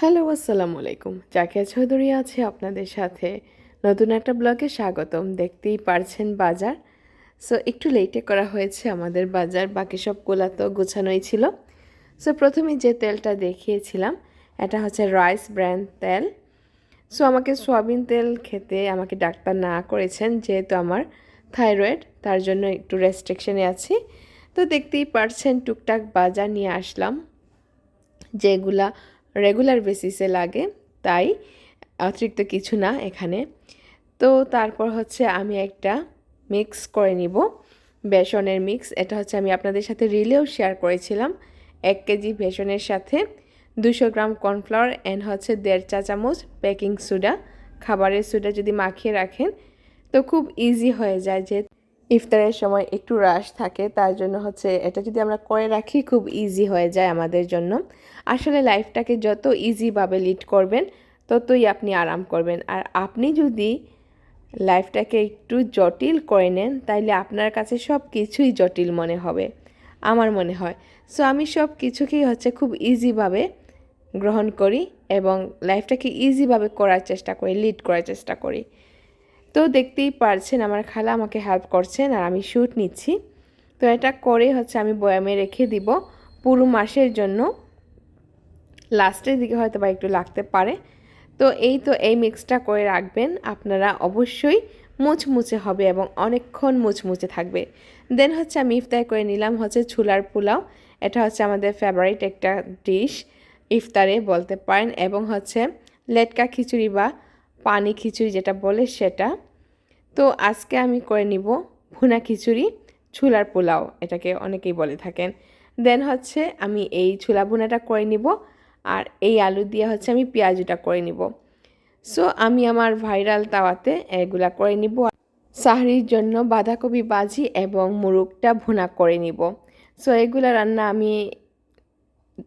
Hello, আসসালামু আলাইকুম। জাকিয়া চৌধুরী আছে আপনাদের সাথে। নতুন একটা ব্লগে স্বাগতম। দেখতেই পারছেন বাজার। সো একটু লেটে করা হয়েছে আমাদের বাজার। বাকি সবগুলা তো গোছানোই ছিল। সো প্রথমে যে তেলটা দেখিয়েছিলাম, এটা হচ্ছে রাইস ব্র্যান্ড তেল। সো আমাকে সোয়াবিন তেল খেতে আমাকে ডাক্তার না করেছেন, যেহেতু আমার থাইরয়েড, তার জন্য একটু রেস্ট্রিকশনে আছি। তো, দেখতেই পারছেন, টুকটাক বাজার নিয়ে আসলাম। যেগুলা রেগুলার বেসিসে লাগে, তাই অতিরিক্ত কিছু না এখানে। তো তারপর হচ্ছে আমি একটা মিক্স করে নিব, বেসনের মিক্স এটা হচ্ছে আমি আপনাদের সাথে রিলেও শেয়ার করেছিলাম, এক কেজি বেসনের সাথে দুশো গ্রাম কর্নফ্লাওয়ার অ্যান্ড হচ্ছে দেড় চা চামচ বেকিং সোডা খাবারের সোডা যদি মাখিয়ে রাখেন, তো খুব ইজি হয়ে যায় যে ইফতারের সময় একটু রাশ থাকে, তার জন্য হচ্ছে এটা যদি আমরা করে রাখি, খুব ইজি হয়ে যায় আমাদের জন্য। আসলে লাইফটাকে যত ইজিভাবে লিড করবেন, ততই আপনি আরাম করবেন। আর আপনি যদি লাইফটাকে একটু জটিল করে নেন, তাইলে আপনার কাছে সব কিছুই জটিল মনে হবে, আমার মনে হয়। সো আমি সব কিছুকেই হচ্ছে খুব ইজিভাবে গ্রহণ করি এবং লাইফটাকে ইজিভাবে করার চেষ্টা করি লিড করার চেষ্টা করি। তো দেখতেই পারছেন আমার খালা আমাকে হেল্প করছেন আর আমি শ্যুট নিচ্ছি। তো এটা করে হচ্ছে আমি বয়ামে রেখে দিব পুরো মাসের জন্য। লাস্টের দিকে হয়তো বা একটু লাগতে পারে। তো এই তো এই মিক্সটা করে রাখবেন। আপনারা অবশ্যই মুচমুচে হবে এবং অনেকক্ষণ মুচমুচে থাকবে। দেন হচ্ছে আমি ইফতার করে নিলাম হচ্ছে ছুলার পোলাও। এটা হচ্ছে আমাদের ফেভারিট একটা ডিশ ইফতারে বলতে পারেন। এবং হচ্ছে লেটকা খিচুড়ি বা পানি খিচুড়ি যেটা বলে সেটা। তো আজকে আমি করে নিব ভুনা খিচুড়ি, ছুলার পোলাও, এটাকে অনেকেই বলে থাকেন। দেন হচ্ছে আমি এই ছুলা ভুনাটা করে নিব আর এই আলু দিয়ে হচ্ছে আমি পেঁয়াজুটা করে নিব। সো আমি আমার ভাইরাল তাওয়াতে এগুলা করে নিব। সাহরির জন্য বাঁধাকপি বাজি এবং মুরগটা ভুনা করে নিব। সো এগুলা রান্না আমি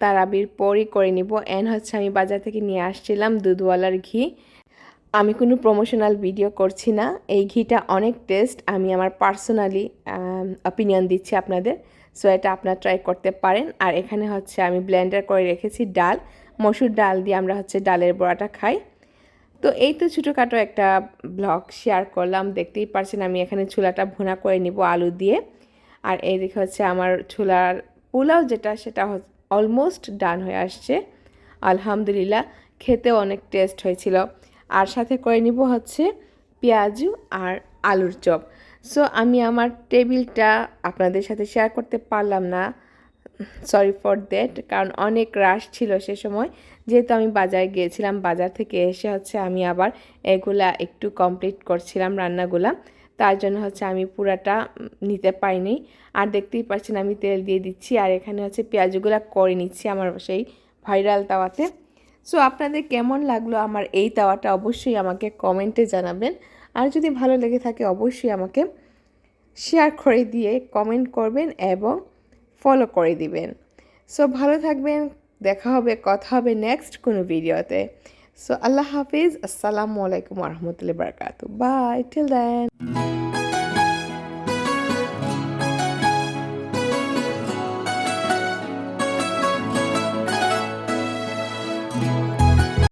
তারাবির পরই করে নিব। অ্যান্ড হচ্ছে আমি বাজার থেকে নিয়ে আসছিলাম দুধওয়ালার ঘি। আমি কোনো প্রমোশনাল ভিডিও করছি না। এই ঘিটা অনেক টেস্ট আমি আমার পার্সোনালি অপিনিয়ন দিচ্ছি আপনাদের। সো এটা আপনারা ট্রাই করতে পারেন। আর এখানে হচ্ছে আমি ব্লেন্ডার করে রেখেছি ডাল। মসুর ডাল দিয়ে আমরা হচ্ছে ডালের বড়াটা খাই। তো, এই তো ছোটোখাটো একটা ব্লগ শেয়ার করলাম। দেখতেই পারছেন আমি এখানে ছোলাটা ভুনা করে নিব আলু দিয়ে। আর এইদিকে হচ্ছে আমার ছোলার পোলাও যেটা, সেটা অলমোস্ট ডান হয়ে আসছে। আলহামদুলিল্লাহ, খেতেও অনেক টেস্ট হয়েছিল। আর সাথে করে নিব হচ্ছে পেঁয়াজু আর আলুর চপ। সো আমি আমার টেবিলটা আপনাদের সাথে শেয়ার করতে পারলাম না। সরি ফর দ্যাট কারণ অনেক রাশ ছিল সে সময়। যেহেতু আমি বাজারে গিয়েছিলাম, বাজার থেকে এসে হচ্ছে আমি আবার এগুলা একটু কমপ্লিট করছিলাম রান্নাগুলা। তার জন্য হচ্ছে আমি পুরাটা নিতে পারিনি। আর দেখতেই পাচ্ছেন আমি তেল দিয়ে দিচ্ছি, আর এখানে হচ্ছে পেঁয়াজগুলো করে নিচ্ছি আমার সেই ভাইরাল তাওয়াতে সো আপনাদের কেমন লাগল আমার এই তাওয়াটা অবশ্যই আমাকে কমেন্টে জানাবেন। আর যদি ভালো লেগে থাকে অবশ্যই আমাকে শেয়ার করে দিয়ে কমেন্ট করবেন এবং ফলো করে দিবেন। সো ভালো থাকবেন, দেখা হবে, কথা হবে নেক্সট কোনো ভিডিওতে সো আল্লাহ হাফিজ, আসসালামু আলাইকুম রহমতুল্লাহ বারকাত বাই টিল দেন